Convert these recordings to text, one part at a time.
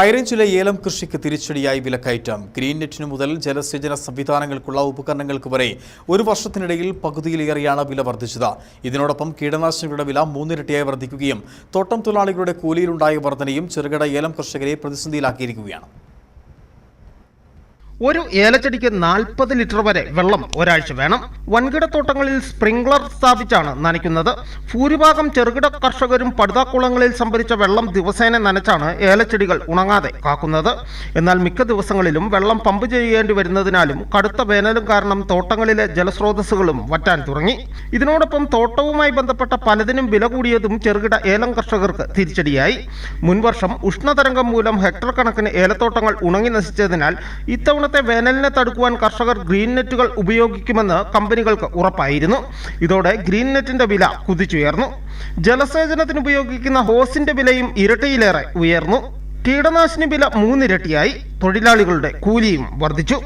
ഹൈറേഞ്ചിലെ ഏലം കൃഷിക്ക് തിരിച്ചടിയായി വിലക്കയറ്റം. ഗ്രീൻ നെറ്റിനു മുതൽ ജലസേചന സംവിധാനങ്ങൾക്കുള്ള ഉപകരണങ്ങൾക്ക് വരെ ഒരു വർഷത്തിനിടയിൽ പകുതിയിലേറെയാണ് വില വർദ്ധിച്ചത്. ഇതിനോടൊപ്പം കീടനാശിനികളുടെ വില മൂന്നിരട്ടിയായി വർദ്ധിക്കുകയും തോട്ടം തൊഴിലാളികളുടെ കൂലിയിലുണ്ടായ വർധനയും ചെറുകിട ഏലം കർഷകരെ പ്രതിസന്ധിയിലാക്കിയിരിക്കുകയാണ്. ഒരു ഏലച്ചെടിക്ക് നാൽപ്പത് ലിറ്റർ വരെ വെള്ളം ഒരാഴ്ച വേണം. വൻകിട തോട്ടങ്ങളിൽ സ്പ്രിംഗ്ലർ സ്ഥാപിച്ചാണ് നനയ്ക്കുന്നത്. ഭൂരിഭാഗം ചെറുകിട കർഷകരും പടുതാക്കുളങ്ങളിൽ സംഭരിച്ച വെള്ളം ദിവസേന നനച്ചാണ് ഏലച്ചെടികൾ ഉണങ്ങാതെ കാക്കുന്നത്. എന്നാൽ മിക്ക ദിവസങ്ങളിലും വെള്ളം പമ്പ് ചെയ്യേണ്ടി വരുന്നതിനാലും കടുത്ത വേനലും കാരണം തോട്ടങ്ങളിലെ ജലസ്രോതസ്സുകളും വറ്റാൻ തുടങ്ങി. ഇതിനോടൊപ്പം തോട്ടവുമായി ബന്ധപ്പെട്ട പലതിനും വില കൂടിയതും ചെറുകിട ഏലം കർഷകർക്ക് തിരിച്ചടിയായി. മുൻവർഷം ഉഷ്ണതരംഗം മൂലം ഹെക്ടർ കണക്കിന് ഏലത്തോട്ടങ്ങൾ ഉണങ്ങി നശിച്ചതിനാൽ ഇത്തവണത്തെ വേനലിനെ തടുക്കുവാൻ കർഷകർ ഗ്രീൻ നെറ്റുകൾ ഉപയോഗിക്കുമെന്ന് കമ്പനികൾക്ക് ഉറപ്പായിരുന്നു. ഇതോടെ ഗ്രീൻ നെറ്റിന്റെ വില കുതിച്ചുയർന്നു. ജലസേചനത്തിന് ഉപയോഗിക്കുന്ന ഹോസിന്റെ വിലയും ഇരട്ടിയിലേറെ ഉയർന്നു. കീടനാശിനി വില മൂന്നിരട്ടിയായി. തൊഴിലാളികളുടെ കൂലിയും വർദ്ധിച്ചു.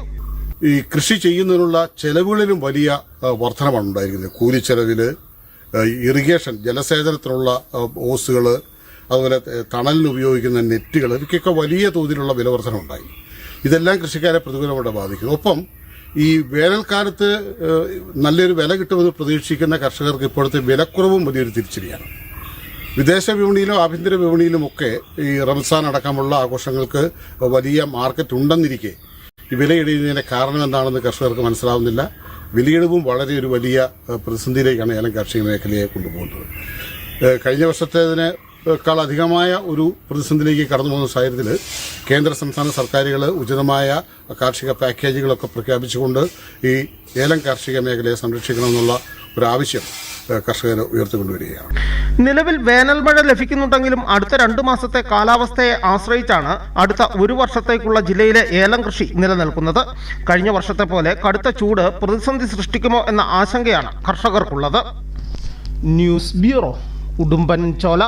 ഈ കൃഷി ചെയ്യുന്നതിനുള്ള ചെലവുകളിലും വലിയ വർധനമാണ് ഉണ്ടായിരിക്കുന്നത്. കൂലി ചെലവിൽ ഇറിഗേഷൻ ജലസേചനത്തിനുള്ള ഹോസുകൾ അതുപോലെ തണലിന് ഉപയോഗിക്കുന്ന നെറ്റുകൾ ഇവയ്ക്കൊക്കെ വലിയ തോതിലുള്ള വിലവർധന ഉണ്ടായി ഇതെല്ലാം കൃഷിക്കാരെ പ്രതികൂലമായിട്ട് ബാധിക്കുന്നു. ഒപ്പം ഈ വേനൽക്കാലത്ത് നല്ലൊരു വില കിട്ടുമെന്ന് പ്രതീക്ഷിക്കുന്ന കർഷകർക്ക് ഇപ്പോഴത്തെ വിലക്കുറവും വലിയൊരു തിരിച്ചടിയാണ്. വിദേശ വിപണിയിലും ആഭ്യന്തര വിപണിയിലുമൊക്കെ ഈ റംസാൻ അടക്കമുള്ള ആഘോഷങ്ങൾക്ക് വലിയ മാർക്കറ്റ് ഉണ്ടെന്നിരിക്കെ ഈ വിലയിടിയുന്നതിന്റെ കാരണം എന്താണെന്ന് കർഷകർക്ക് മനസ്സിലാവുന്നില്ല. വിലയിടിവും വളരെ ഒരു വലിയ പ്രതിസന്ധിയിലേക്കാണ് ഏലം കാർഷിക മേഖലയെ കൊണ്ടുപോകുന്നത്. കഴിഞ്ഞ വർഷത്തേതിന് ക്കാൾ അധികമായ ഒരു പ്രതിസന്ധിയിലേക്ക് കടന്നു പോകുന്ന സാഹചര്യത്തിൽ കേന്ദ്ര സംസ്ഥാന സർക്കാരുകൾ ഉചിതമായ കാർഷിക പാക്കേജുകളൊക്കെ പ്രഖ്യാപിച്ചുകൊണ്ട് ഈ ഏലം കാർഷിക മേഖലയെ സംരക്ഷിക്കണമെന്നുള്ള ഒരു ആവശ്യം കർഷകർ ഉയർത്തിക്കൊണ്ടുവരികയാണ്. നിലവിൽ വേനൽ മഴ ലഭിക്കുന്നുണ്ടെങ്കിലും അടുത്ത രണ്ടു മാസത്തെ കാലാവസ്ഥയെ ആശ്രയിച്ചാണ് അടുത്ത ഒരു വർഷത്തേക്കുള്ള ജില്ലയിലെ ഏലം കൃഷി നിലനിൽക്കുന്നത്. കഴിഞ്ഞ വർഷത്തെ പോലെ കടുത്ത ചൂട് പ്രതിസന്ധി സൃഷ്ടിക്കുമോ എന്ന ആശങ്കയാണ് കർഷകർക്കുള്ളത്. ന്യൂസ് ബ്യൂറോ ഉടുമ്പൻ ചോല